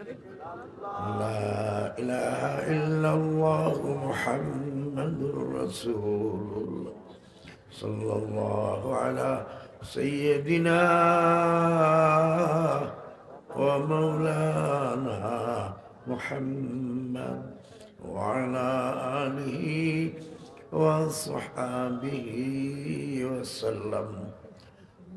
لا إله إلا الله محمد رسول الله صلى الله على سيدنا ومولانا محمد وعلى آله وصحابه وسلم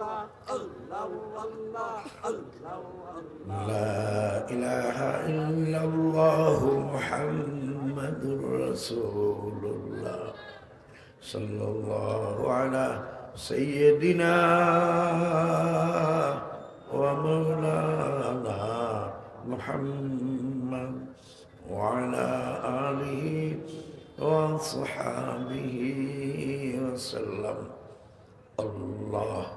لا إله إلا الله محمد رسول الله صلى الله على سيدنا ومولانا محمد وعلى آله وصحابه وسلم الله